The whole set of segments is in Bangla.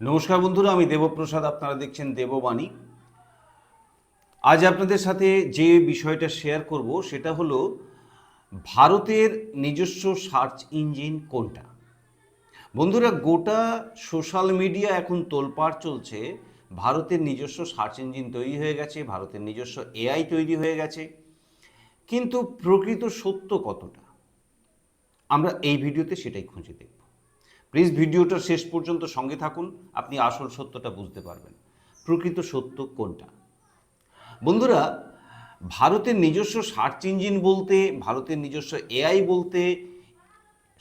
নমস্কার বন্ধুরা, আমি দেবপ্রসাদ, আপনারা দেখছেন দেববাণী। আজ আপনাদের সাথে যে বিষয়টা শেয়ার করব, সেটা হলো ভারতের নিজস্ব সার্চ ইঞ্জিন কোনটা? বন্ধুরা, গোটা সোশ্যাল মিডিয়া এখন তোলপাড় চলছে, ভারতের নিজস্ব সার্চ ইঞ্জিন তৈরি হয়ে গেছে, ভারতের নিজস্ব এআই তৈরি হয়ে গেছে। কিন্তু প্রকৃত সত্য কতটা? আমরা এই ভিডিওতে সেটাই খুঁজে দেখব। প্লিজ ভিডিওটা শেষ পর্যন্ত সঙ্গে থাকুন, আপনি আসল সত্যটা বুঝতে পারবেন। প্রকৃত সত্য কোনটা? বন্ধুরা, ভারতের নিজস্ব সার্চ ইঞ্জিন বলতে, ভারতের নিজস্ব এআই বলতে,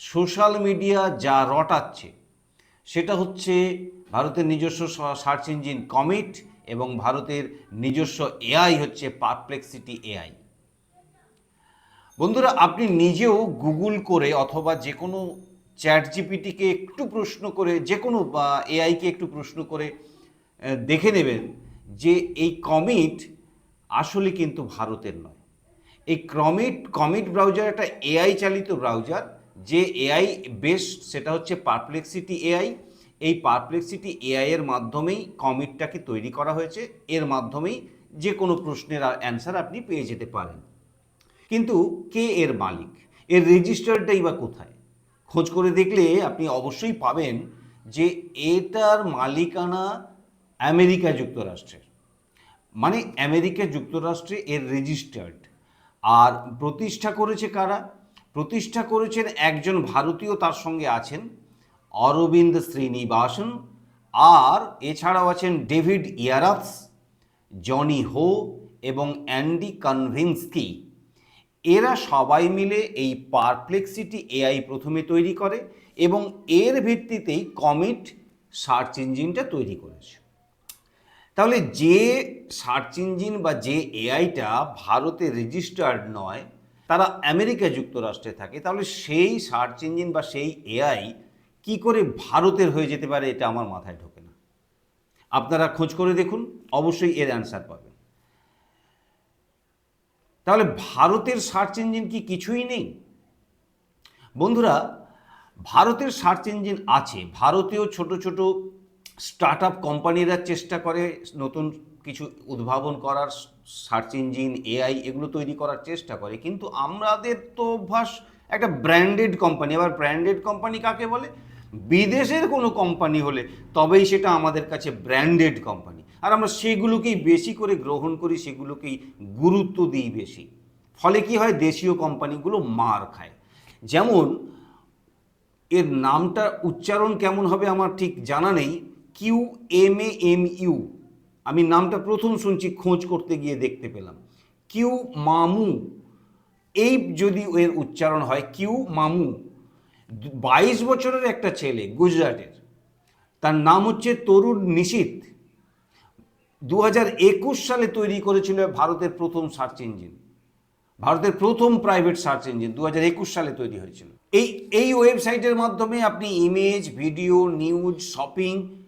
সোশ্যাল মিডিয়া যা রটাচ্ছে, সেটা হচ্ছে ভারতের নিজস্ব সার্চ ইঞ্জিন কমিট এবং ভারতের নিজস্ব এআই হচ্ছে পারপ্লেক্সিটি এআই। বন্ধুরা, আপনি নিজেও গুগল করে অথবা যে কোনো চ্যাট জিপিটিকে একটু প্রশ্ন করে, যে কোনো এআইকে একটু প্রশ্ন করে দেখে নেবেন যে এই কমিট আসলে কিন্তু ভারতের নয়। এই ক্রমিট কমিট ব্রাউজার একটা এআই চালিত ব্রাউজার, যে এআই বেস সেটা হচ্ছে পারপ্লেক্সিটি এআই। এই পারপ্লেক্সিটি এআই এর মাধ্যমেই কমিটটাকে তৈরি করা হয়েছে। এর মাধ্যমেই যে কোনো প্রশ্নের অ্যান্সার আপনি পেয়ে যেতে পারেন। কিন্তু কে এর মালিক? এর রেজিস্টারটাই বা কোথায়? খোঁজ করে দেখলে আপনি অবশ্যই পাবেন যে এটার মালিকানা আমেরিকা যুক্তরাষ্ট্রের। মানে আমেরিকা যুক্তরাষ্ট্রে এর রেজিস্টার্ড আর প্রতিষ্ঠা করেছে কারা? প্রতিষ্ঠা করেছেন একজন ভারতীয় তার সঙ্গে আছেন অরবিন্দ শ্রীনিবাসন আর এছাড়াও আছেন ডেভিড ইয়ারাথস জনি হো এবং অ্যান্ডি কনভিন্সকি। এরা সবাই মিলে এই পারপ্লেক্সিটি এআই প্রথমে তৈরি করে এবং এর ভিত্তিতেই কমিট সার্চ ইঞ্জিনটা তৈরি করেছে। তাহলে যে সার্চ ইঞ্জিন বা যে এআইটা ভারতে রেজিস্টার্ড নয়, তারা আমেরিকা যুক্তরাষ্ট্রে থাকে, তাহলে সেই সার্চ ইঞ্জিন বা সেই এআই কি করে ভারতের হয়ে যেতে পারে এটা আমার মাথায় ঢোকে না। আপনারা খোঁজ করে দেখুন, অবশ্যই এর অ্যান্সার পাবেন। তাহলে ভারতের সার্চ ইঞ্জিন কি কিছুই নেই? বন্ধুরা, ভারতের সার্চ ইঞ্জিন আছে। ভারতীয় ছোট ছোট স্টার্ট আপ কোম্পানিরা চেষ্টা করে নতুন কিছু উদ্ভাবন করার, সার্চ ইঞ্জিন, এআই এগুলো তৈরি করার চেষ্টা করে। কিন্তু আমাদের তো অভ্যাস একটা ব্র্যান্ডেড কোম্পানি। আবার ব্র্যান্ডেড কোম্পানি কাকে বলে? বিদেশের কোনো কোম্পানি হলে তবেই সেটা আমাদের কাছে ব্র্যান্ডেড কোম্পানি আর আমরা সেগুলোকেই বেশি করে গ্রহণ করি, সেগুলোকেই গুরুত্ব দিই বেশি। ফলে কি হয়? দেশীয় কোম্পানিগুলো মার খায়। যেমন, এর নামটা উচ্চারণ কেমন হবে আমার ঠিক জানা নেই। Q M A M U আমি নামটা প্রথম শুনছি, খোঁজ করতে গিয়ে দেখতে পেলাম। কিউ মামু। এই যদি এর উচ্চারণ হয় কিউ মামু। বাইশ বছরের একটা ছেলে গুজরাটের। তার নাম হচ্ছে তরুণ নিশীত। দু সালে তৈরি করেছিল ভারতের প্রথম সার্চ ইঞ্জিন। ভারতের প্রথম প্রাইভেট সার্চ ইঞ্জিন দু সালে তৈরি হয়েছিল। এই এই ওয়েবসাইটের মাধ্যমে আপনি ইমেজ, ভিডিও, নিউজ, শপিং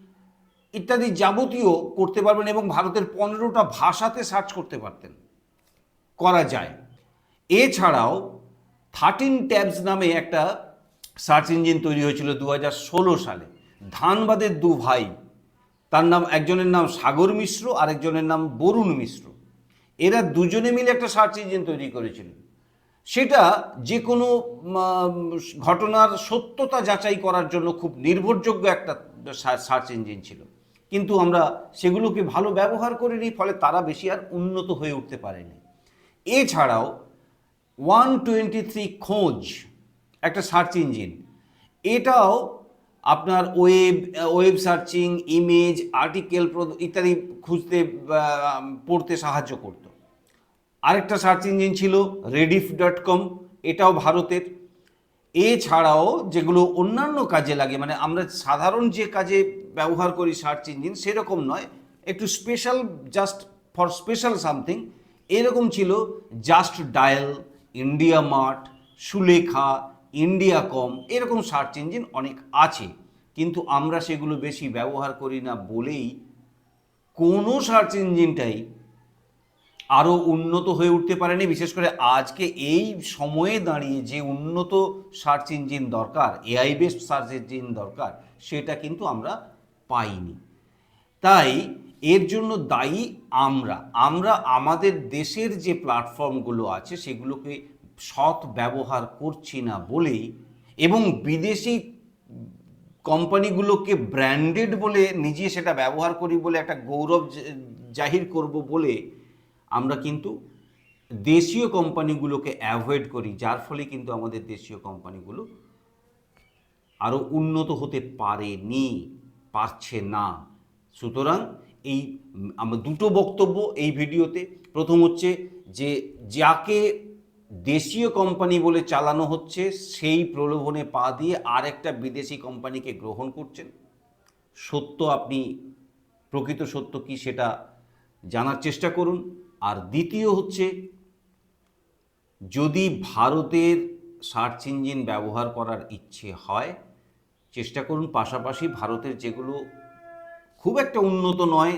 ইত্যাদি যাবতীয় করতে পারবেন এবং ভারতের পনেরোটা ভাষাতে সার্চ করতে পারতেন। করা যায়। এছাড়াও থার্টিন ট্যাবস নামে একটা সার্চ ইঞ্জিন তৈরি হয়েছিল দু হাজার ষোলো সালে। ধানবাদের দু ভাই, তার নাম, একজনের নাম সাগর মিশ্র, আরেকজনের নাম বরুণ মিশ্র। এরা দুজনে মিলে একটা সার্চ ইঞ্জিন তৈরি করেছিল। সেটা যে কোনো ঘটনার সত্যতা যাচাই করার জন্য খুব নির্ভরযোগ্য একটা সার্চ ইঞ্জিন ছিল। কিন্তু আমরা সেগুলোকে ভালো ব্যবহার করিনি, ফলে তারা বেশি আর উন্নত হয়ে উঠতে পারেনি। এছাড়াও, ওয়ান টোয়েন্টি থ্রি খোঁজ একটা সার্চ ইঞ্জিন এটাও আপনার web web searching image article ইত্যাদি খুঁজতে পড়তে সাহায্য করত। আরেকটা সার্চ ইঞ্জিন ছিল রেডিফ ডট কম এটাও ভারতের। এছাড়াও যেগুলো অন্যান্য কাজে লাগে মানে আমরা সাধারণ যে কাজে ব্যবহার করি সার্চ ইঞ্জিন সেরকম নয়। একটু special just for special something এরকম ছিল just dial India mart Sulekha India com এরকম সার্চ ইঞ্জিন অনেক আছে। কিন্তু আমরা সেগুলো বেশি ব্যবহার করি না বলেই কোনো সার্চ ইঞ্জিনটাই আরও উন্নত হয়ে উঠতে পারেনি। বিশেষ করে আজকে এই সময়ে দাঁড়িয়ে যে উন্নত সার্চ ইঞ্জিন দরকার এআই বেসড সার্চ ইঞ্জিন দরকার, সেটা কিন্তু আমরা পাইনি। তাই এর জন্য দায়ী আমরা। আমরা আমাদের দেশের যে প্ল্যাটফর্মগুলো আছে, সেগুলোকে সৎ ব্যবহার করছি না বলেই এবং বিদেশি কোম্পানিগুলোকে ব্র্যান্ডেড বলে নিজে সেটা ব্যবহার করি বলে একটা গৌরব জাহির করব বলে আমরা কিন্তু দেশীয় কোম্পানিগুলোকে অ্যাভয়েড করি, যার ফলে কিন্তু আমাদের দেশীয় কোম্পানিগুলো আরও উন্নত হতে পারেনি, পারছে না। সুতরাং এই, আমার দুটো বক্তব্য এই ভিডিওতে। প্রথম হচ্ছে যে, যাকে দেশীয় কোম্পানি বলে চালানো হচ্ছে, সেই প্রলোভনে পা দিয়ে আর একটা বিদেশি কোম্পানিকে গ্রহণ করছেন। সত্য আপনি, প্রকৃত সত্য কি সেটা জানার চেষ্টা করুন। আর দ্বিতীয় হচ্ছে, যদি ভারতের সার্চ ইঞ্জিন ব্যবহার করার ইচ্ছে হয়, চেষ্টা করুন। পাশাপাশি ভারতের যেগুলো খুব একটা উন্নত নয়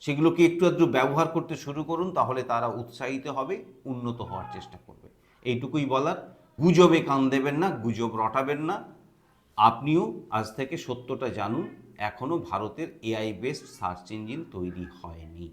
সেগুলোকে একটু আধটু ব্যবহার করতে শুরু করুন, তাহলে তারা উৎসাহিত হবে, উন্নত হওয়ার চেষ্টা করবে। এইটুকুই বলার, গুজবে কান দেবেন না, গুজব রটাবেন না। আপনিও আজ থেকে সত্যটা জানুন এখনও ভারতের এআই বেসড সার্চ ইঞ্জিন তৈরি হয়নি।